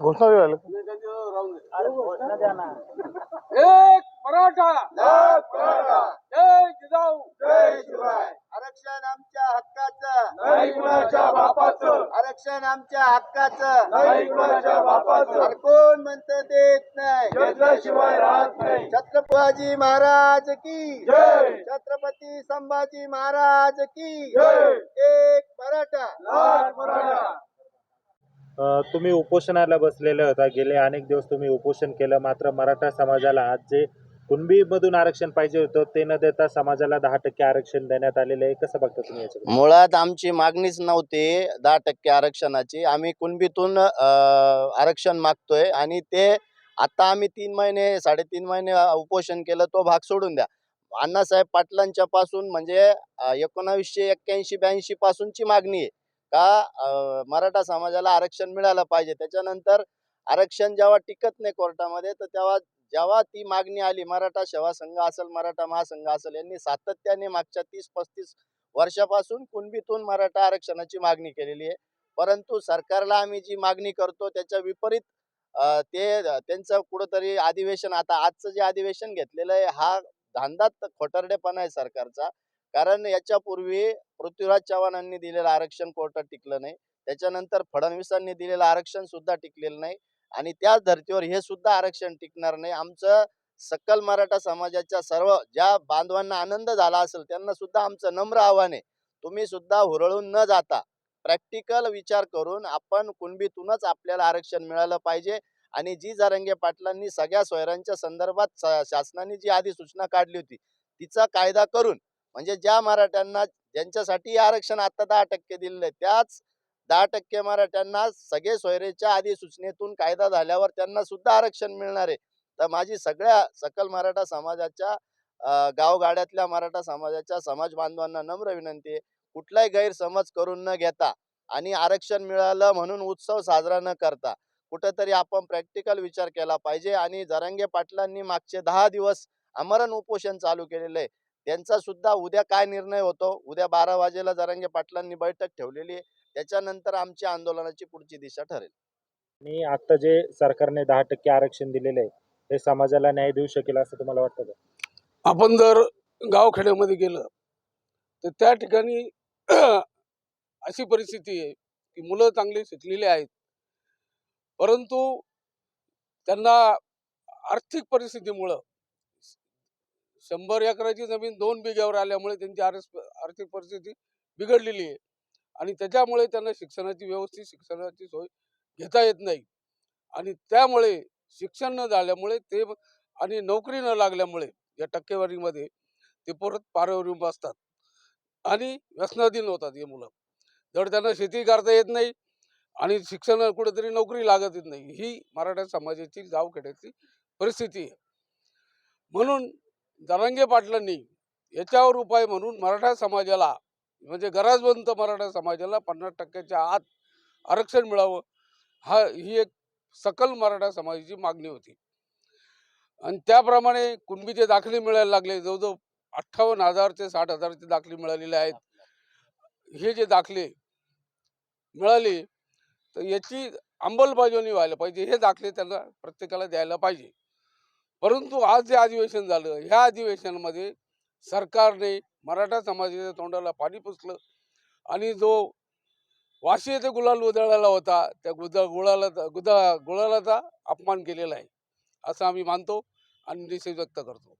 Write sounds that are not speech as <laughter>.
घोषणा देऊ राहून दे. अरे घोषणा द्या ना. एक मराठा जय मराठा. जय जिजाऊ. जय शिवाय. आरक्षण आमच्या हक्काचं. नाही कुणाच्या बापाचं. आरक्षण आमच्या हक्काचं. नाही कुणाच्या बापाचं. अरे कोण म्हणतं देत नाही. घेतल्याशिवाय राहत नाही. छत्रपती महाराज की. जय. छत्रपती संभाजी महाराज की. जय. एक मराठा. लाल मराठा. अ, तुम्ही उपोषणाला बसलेले होता. गेले अनेक दिवस तुम्ही उपोषण केलं. मात्र मराठा समाजाला आज जे कुणबीमधून आरक्षण पाहिजे होतं ते न देता समाजाला दहा टक्के आरक्षण देण्यात आलेलं आहे. कसं बघता तुम्ही याच्याकडे मुळात आमची मागणीच नव्हती दहा टक्के आरक्षणाची. आम्ही कुणबीतून अं, आरक्षण मागतोय आणि ते आता आम्ही तीन महिने साडेतीन महिने अं, उपोषण केलं तो भाग सोडून द्या. अण्णासाहेब पाटलांच्या पासून म्हणजे अं, एकोणावीसशे एक्क्याऐंशी ब्याऐंशी पासूनची मागणी आहे का अं, मराठा समाजाला आरक्षण मिळालं पाहिजे. त्याच्यानंतर आरक्षण जेव्हा टिकत नाही कोर्टामध्ये तर तेव्हा जेव्हा ती मागणी आली मराठा सेवा संघ असेल मराठा महासंघ असेल यांनी सातत्याने मागच्या तीस पस्तीस वर्षापासून कुणबीतून मराठा आरक्षणाची मागणी केलेली आहे. परंतु सरकारला आम्ही जी मागणी करतो त्याच्या विपरीत ते त्यांचं कुठंतरी अधिवेशन आता आजचं जे अधिवेशन घेतलेलं आहे हा धांदात खोटरडेपणा आहे सरकारचा. कारण याच्यापूर्वी पृथ्वीराज चव्हाणांनी दिलेलं आरक्षण कोर्टात टिकलं नाही. त्याच्यानंतर फडणवीसांनी दिलेलं आरक्षण सुद्धा टिकलेलं नाही. आणि त्याच धर्तीवर हे सुद्धा आरक्षण टिकणार नाही. आमचं सकल मराठा समाजाच्या सर्व ज्या बांधवांना आनंद झाला असेल त्यांना सुद्धा आमचं नम्र आव्हान आहे. तुम्ही सुद्धा हुरळून न जाता प्रॅक्टिकल विचार करून आपण कुणबीतूनच आपल्याला आरक्षण मिळालं पाहिजे. आणि जी जारंगे पाटलांनी सगळ्या सोयऱ्यांच्या संदर्भात शासनाने जी सूचना काढली होती तिचा कायदा करून म्हणजे ज्या मराठ्यांना ज्यांच्यासाठी आरक्षण आता दहा टक्के दिलेलं आहे त्याच दहा टक्के मराठ्यांना सगळे सोयरेच्या अधिसूचनेतून कायदा झाल्यावर त्यांना सुद्धा आरक्षण मिळणार आहे. तर माझी सगळ्या सकल मराठा समाजाच्या गावगाड्यातल्या मराठा समाजाच्या समाज बांधवांना नम्र विनंती आहे. कुठलाही गैरसमज करून न घेता आणि आरक्षण मिळालं म्हणून उत्सव साजरा न करता कुठंतरी आपण प्रॅक्टिकल विचार केला पाहिजे आणि जरांगे पाटलांनी मागचे दहा दिवस आमरण उपोषण चालू केलेलं आहे. त्यांचा सुद्धा उद्या काय निर्णय होतो? उद्या बारा वाजेला जरांगे पाटलांनी बैठक ठेवलेली आहे. त्याच्यानंतर आमच्या आंदोलनाची पुढची दिशा ठरेल. आणि आता जे सरकारने दहा टक्के आरक्षण दिलेलं आहे हे समाजाला न्याय देऊ शकेल असं तुम्हाला वाटतं का? आपण जर गावखेड्यामध्ये गेलं तर त्या ठिकाणी <clears throat> अशी परिस्थिती आहे की मुलं चांगली शिकलेली आहेत. परंतु त्यांना आर्थिक परिस्थितीमुळं शंभर एकराची जमीन दोन बिघ्यावर आल्यामुळे त्यांची आर्थिक परिस्थिती बिघडलेली आहे. आणि त्याच्यामुळे त्यांना शिक्षणाची व्यवस्थित शिक्षणाची सोय घेता येत नाही. आणि त्यामुळे शिक्षण न झाल्यामुळे ते आणि नोकरी न लागल्यामुळे या टक्केवारीमध्ये ते परत पारावर येऊन बसतात आणि व्यसनाधीन होतात हे मुलं. जर त्यांना शेती करता येत नाही आणि शिक्षण कुठेतरी नोकरी लागत येत नाही ही मराठा समाजाची गावखेड्याची परिस्थिती आहे. म्हणून जरांगे पाटलांनी याच्यावर उपाय म्हणून मराठा समाजाला म्हणजे गरजवंत मराठा समाजाला पन्नास टक्क्याच्या आत आरक्षण मिळावं हा ही एक सकल मराठा समाजाची मागणी होती. आणि त्याप्रमाणे कुणबीचे दाखले मिळायला लागले जवळजवळ अठ्ठावन्न हजार ते साठ हजारचे दाखले मिळालेले आहेत. हे जे दाखले मिळाले तर याची अंमलबजावणी व्हायला पाहिजे हे दाखले त्यांना प्रत्येकाला द्यायला पाहिजे. परंतु आज जे अधिवेशन झालं ह्या अधिवेशनामध्ये सरकारने मराठा समाजाच्या तोंडाला पाणी पुसलं आणि जो वाशी येथे गुलाल उधळलेला होता त्या गुदा गुळाला गुदा गुळालाचा अपमान केलेला आहे असं आम्ही मानतो आणि निषेध व्यक्त करतो.